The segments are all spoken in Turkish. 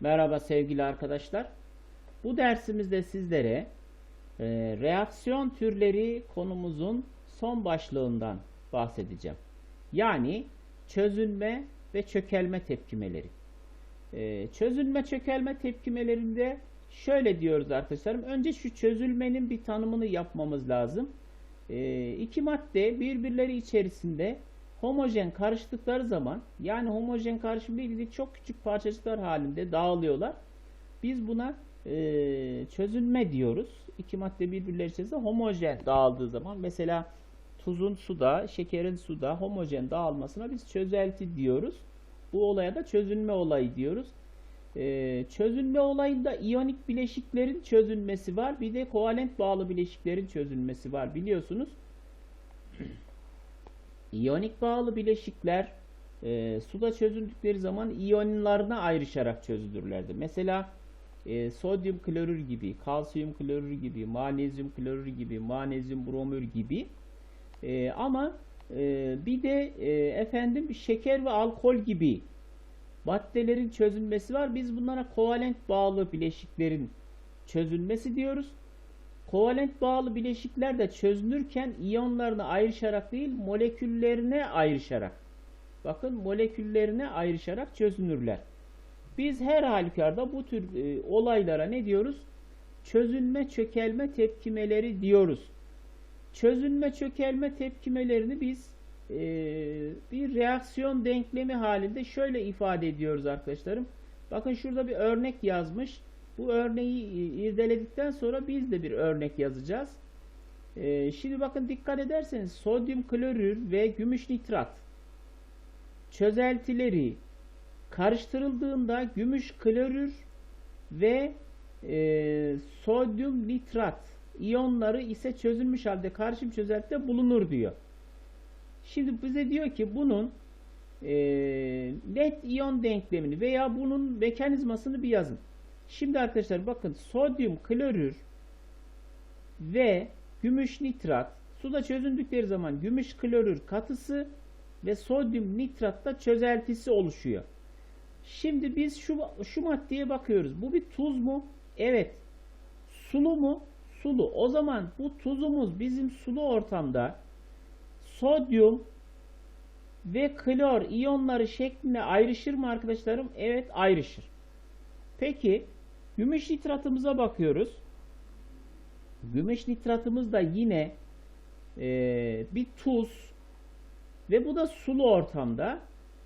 Merhaba sevgili arkadaşlar. Bu dersimizde sizlere e, reaksiyon türleri konumuzun son başlığından bahsedeceğim. Yani çözünme ve çökelme tepkimeleri. E, çözünme çökelme tepkimelerinde şöyle diyoruz arkadaşlarım. Önce şu çözülmenin bir tanımını yapmamız lazım. E, iki madde birbirleri içerisinde homojen karıştıkları zaman yani homojen karışım ilgili çok küçük parçacıklar halinde dağılıyorlar. Biz buna e, çözünme diyoruz. İki madde birbirleri homojen dağıldığı zaman mesela tuzun suda, şekerin suda homojen dağılmasına biz çözelti diyoruz. Bu olaya da çözünme olayı diyoruz. E, çözünme olayında iyonik bileşiklerin çözünmesi var. Bir de kovalent bağlı bileşiklerin çözünmesi var biliyorsunuz. İyonik bağlı bileşikler e, suda çözüldükleri zaman iyonlarına ayrışarak çözülürlerdi. Mesela e, sodyum klorür gibi, kalsiyum klorür gibi, magnezyum klorür gibi, magnezyum bromür gibi. E, ama e, bir de e, efendim şeker ve alkol gibi maddelerin çözülmesi var. Biz bunlara kovalent bağlı bileşiklerin çözülmesi diyoruz. Kovalent bağlı bileşikler de çözünürken iyonlarına ayrışarak değil moleküllerine ayrışarak. Bakın moleküllerine ayrışarak çözünürler. Biz her halükarda bu tür e, olaylara ne diyoruz? Çözünme çökelme tepkimeleri diyoruz. Çözünme çökelme tepkimelerini biz e, bir reaksiyon denklemi halinde şöyle ifade ediyoruz arkadaşlarım. Bakın şurada bir örnek yazmış. Bu örneği irdeledikten sonra biz de bir örnek yazacağız. Ee, şimdi bakın dikkat ederseniz sodyum klorür ve gümüş nitrat çözeltileri karıştırıldığında gümüş klorür ve e, sodyum nitrat iyonları ise çözülmüş halde karışım çözeltide bulunur diyor. Şimdi bize diyor ki bunun e, net iyon denklemini veya bunun mekanizmasını bir yazın. Şimdi arkadaşlar bakın sodyum klorür ve gümüş nitrat suda çözündükleri zaman gümüş klorür katısı ve sodyum nitratta çözeltisi oluşuyor. Şimdi biz şu, şu maddeye bakıyoruz. Bu bir tuz mu? Evet. Sulu mu? Sulu. O zaman bu tuzumuz bizim sulu ortamda sodyum ve klor iyonları şeklinde ayrışır mı arkadaşlarım? Evet ayrışır. Peki Gümüş nitratımıza bakıyoruz. Gümüş nitratımız da yine e, bir tuz ve bu da sulu ortamda.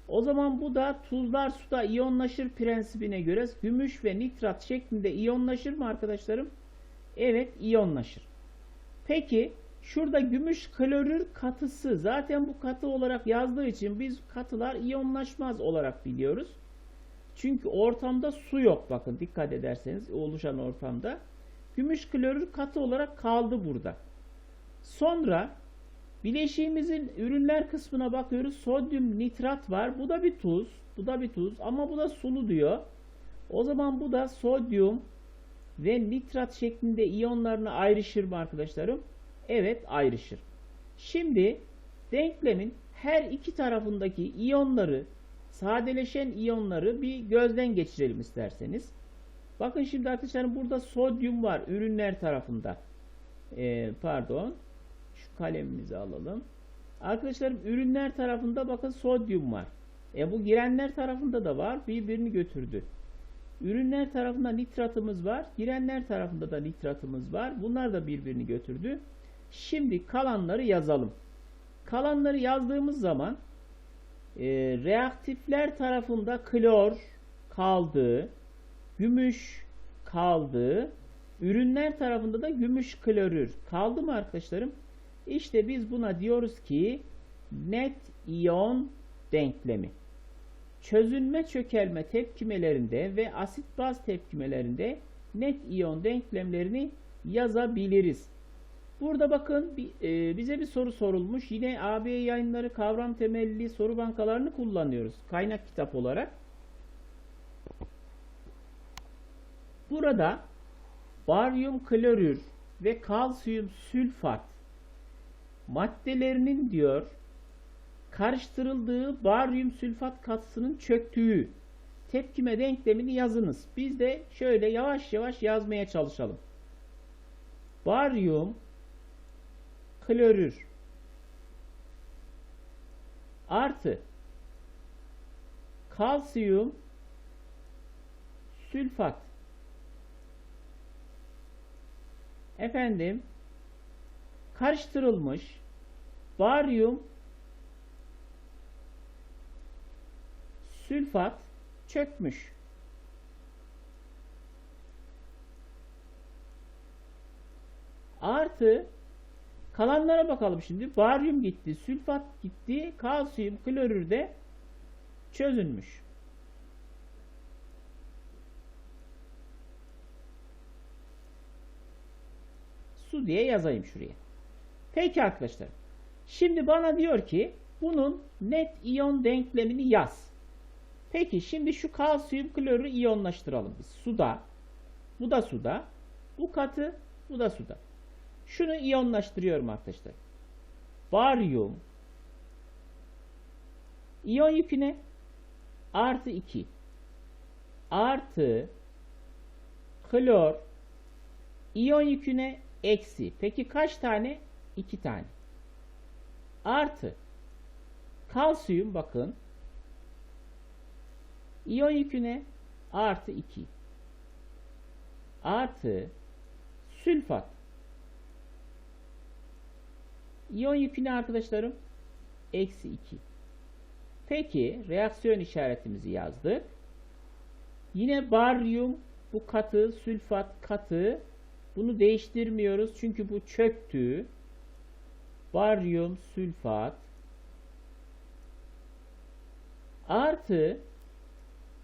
O zaman bu da tuzlar suda iyonlaşır prensibine göre gümüş ve nitrat şeklinde iyonlaşır mı arkadaşlarım? Evet iyonlaşır. Peki şurada gümüş klorür katısı zaten bu katı olarak yazdığı için biz katılar iyonlaşmaz olarak biliyoruz. Çünkü ortamda su yok bakın dikkat ederseniz oluşan ortamda. Gümüş klorür katı olarak kaldı burada. Sonra bileşiğimizin ürünler kısmına bakıyoruz. Sodyum nitrat var. Bu da bir tuz. Bu da bir tuz ama bu da sulu diyor. O zaman bu da sodyum ve nitrat şeklinde iyonlarına ayrışır mı arkadaşlarım? Evet ayrışır. Şimdi denklemin her iki tarafındaki iyonları sadeleşen iyonları bir gözden geçirelim isterseniz. Bakın şimdi arkadaşlar burada sodyum var ürünler tarafında. Ee, pardon. Şu kalemimizi alalım. Arkadaşlarım ürünler tarafında bakın sodyum var. E bu girenler tarafında da var. Birbirini götürdü. Ürünler tarafında nitratımız var. Girenler tarafında da nitratımız var. Bunlar da birbirini götürdü. Şimdi kalanları yazalım. Kalanları yazdığımız zaman e, reaktifler tarafında klor kaldı, gümüş kaldı, ürünler tarafında da gümüş klorür kaldı mı arkadaşlarım? İşte biz buna diyoruz ki net iyon denklemi. Çözünme çökelme tepkimelerinde ve asit baz tepkimelerinde net iyon denklemlerini yazabiliriz. Burada bakın e, bize bir soru sorulmuş. Yine AB yayınları kavram temelli soru bankalarını kullanıyoruz. Kaynak kitap olarak. Burada baryum klorür ve kalsiyum sülfat maddelerinin diyor karıştırıldığı baryum sülfat katısının çöktüğü tepkime denklemini yazınız. Biz de şöyle yavaş yavaş yazmaya çalışalım. Baryum klorür artı kalsiyum sülfat efendim karıştırılmış baryum sülfat çökmüş. Artı kalanlara bakalım şimdi. Baryum gitti, sülfat gitti, kalsiyum klorür de çözülmüş. Su diye yazayım şuraya. Peki arkadaşlar. Şimdi bana diyor ki bunun net iyon denklemini yaz. Peki şimdi şu kalsiyum klorü iyonlaştıralım biz. Suda. Bu da suda. Bu katı. Bu da suda. Şunu iyonlaştırıyorum arkadaşlar. Baryum iyon yüküne artı 2 artı klor. İyon yüküne eksi. Peki kaç tane? 2 tane. Artı. Kalsiyum bakın. İyon yüküne artı 2 artı sülfat İyon yüküne arkadaşlarım eksi 2 peki reaksiyon işaretimizi yazdık. Yine baryum bu katı sülfat katı. Bunu değiştirmiyoruz çünkü bu çöktü. Baryum sülfat. Artı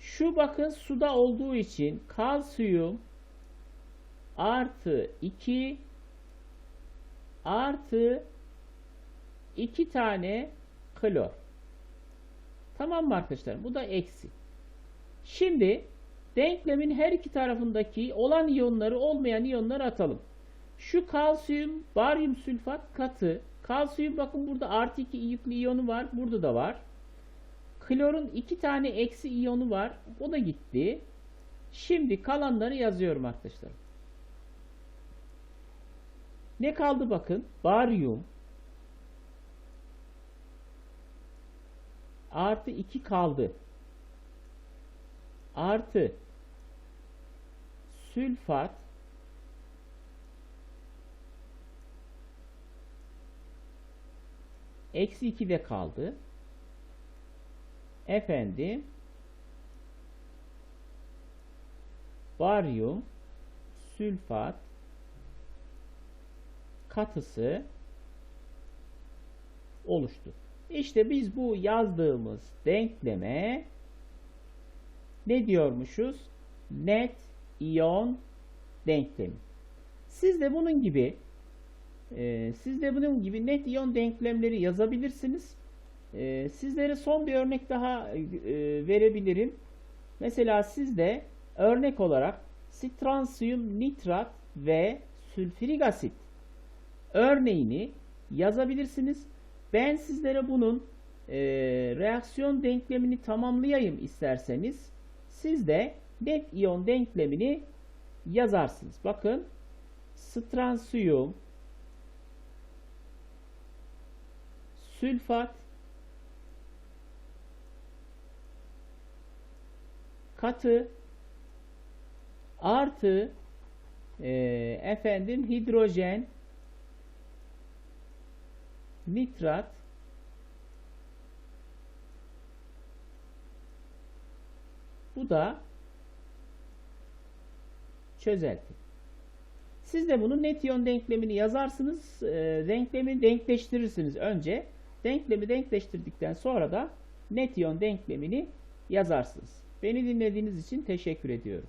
şu bakın suda olduğu için kalsiyum artı 2 artı 2 tane klor. Tamam mı arkadaşlar? Bu da eksi. Şimdi denklemin her iki tarafındaki olan iyonları olmayan iyonları atalım. Şu kalsiyum baryum sülfat katı. Kalsiyum bakın burada artı 2 yüklü iyonu var. Burada da var. Klorun iki tane eksi iyonu var. O da gitti. Şimdi kalanları yazıyorum arkadaşlar. Ne kaldı bakın? Baryum artı 2 kaldı. Artı sülfat eksi 2 de kaldı efendim baryum sülfat katısı oluştu. İşte biz bu yazdığımız denkleme ne diyormuşuz? Net iyon denklemi. Siz de bunun gibi e, siz de bunun gibi net iyon denklemleri yazabilirsiniz. E, sizlere son bir örnek daha e, verebilirim. Mesela sizde örnek olarak sitransiyum nitrat ve sülfürik asit örneğini yazabilirsiniz. Ben sizlere bunun e, reaksiyon denklemini tamamlayayım isterseniz siz de net iyon denklemini yazarsınız. Bakın stransiyum sülfat katı artı e, efendim hidrojen nitrat bu da çözelti. Siz de bunu net iyon denklemini yazarsınız. E, denklemi denkleştirirsiniz önce. Denklemi denkleştirdikten sonra da net iyon denklemini yazarsınız. Beni dinlediğiniz için teşekkür ediyorum.